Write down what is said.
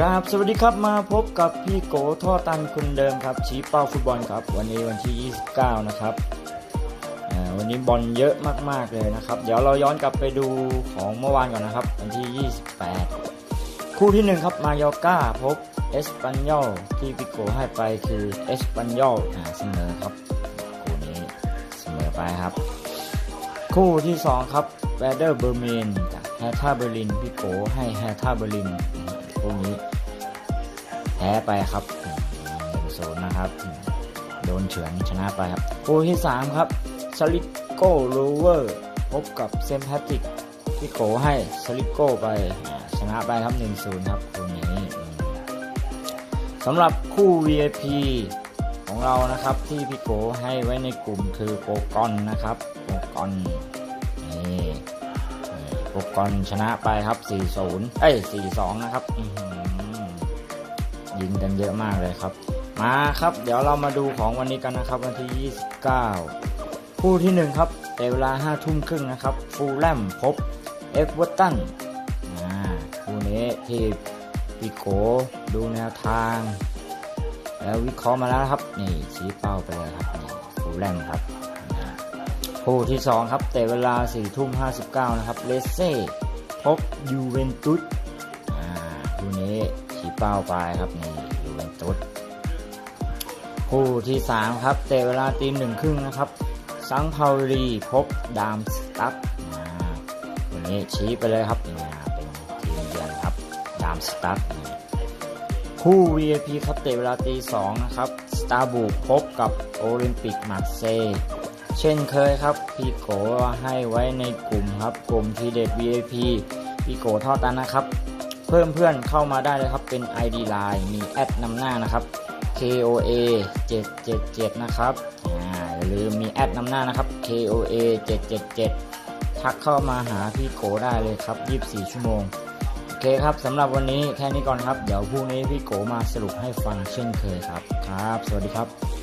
ครับสวัสดีครับมาพบกับพี่โกท่อตันคนเดิมครับชี้เป้าฟุตบอลครับ วันนี้วันที่ 29 นะครับวันนี้บอลเยอะมากๆเลยนะครับ เดี๋ยวเราย้อนกลับไปดูของเมื่อวานก่อนนะครับ วันที่ 28 คู่ที่ 1 ครับมายอก้าพบเอสปันยอลที่พี่โกให้ไปคือเอสปันยอลเสมอครับคู่นี้เสมอไปครับ คู่ที่ 2 ครับแวเดอร์เบอร์เมนกับแฮท่าเบอร์ลินพี่โกให้แฮท่าเบอร์ลิน คู่นี้ แพ้ไปครับหนศูนย์นะครับ โดนเฉือนชนะไปครับคู่ที่ 3 ครับสลิโก้โรเวอร์พบกับเซมแพตติกพี่โกให้สลิโก้ไปชนะไปครับ1-0ครับคู่นี้สำหรับคู่ VIP ของเรานะครับที่พี่โกให้ไว้ในกลุ่มคือโปกอนนะครับโปกอนนี่ ปกอนชนะไปครับ 4-0 เอ้ย 4-2 นะครับยิงกันเยอะมากเลยครับ มาครับ เดี๋ยวเรามาดูของวันนี้กันนะครับ วันที่ 29 คู่ที่ 1 ครับเวลา5ทุ่มครึ่งนะครับ ฟูลแลมพบเอฟเวอร์ตันอ่าคู่นี้ที่พี่โกดูแนวทาง แล้ววิเคราะห์มาแล้วครับ นี่ชี้เป้าไปเลยครับนี่ฟูลแลมครับ คู่ที่ 2 ครับ แต่เวลา4ทุ่ม59นะครับเลเซ่พบยูเวนตุสอ่าคู่นี้ชี้เป้าไปครับนี่ยูเวนตุสคู่ที่ 3 ครับ แต่เวลาตีหนึ่งครึ่งนะครับซังพาวรีพบดามสตัดอ่าคู่นี้ชี้ไปเลยครับนี่เป็นทีมเยือนครับดามสตัดนี่คู่ VIP ครับเตะเวลาตีสองนะครับสตาร์บุกพบกับโอลิมปิกมาร์เซย์ เช่นเคยครับ พี่โกให้ไว้ในกลุ่มครับ กลุ่มทีเด็ด VIP พี่โกทอดตันนะครับ เพิ่มเพื่อนเข้ามาได้เลยครับ เป็น ID Line มีแอดนำหน้านะครับ KOA 777นะครับอ่าอย่าลืมมีแอดนำหน้านะครับ KOA 777ทักเข้ามาหาพี่โกได้เลยครับ 24 ชั่วโมงโอเคครับสำหรับวันนี้แค่นี้ก่อนครับ เดี๋ยวพรุ่งนี้พี่โกมาสรุปให้ฟังเช่นเคยครับครับ สวัสดีครับ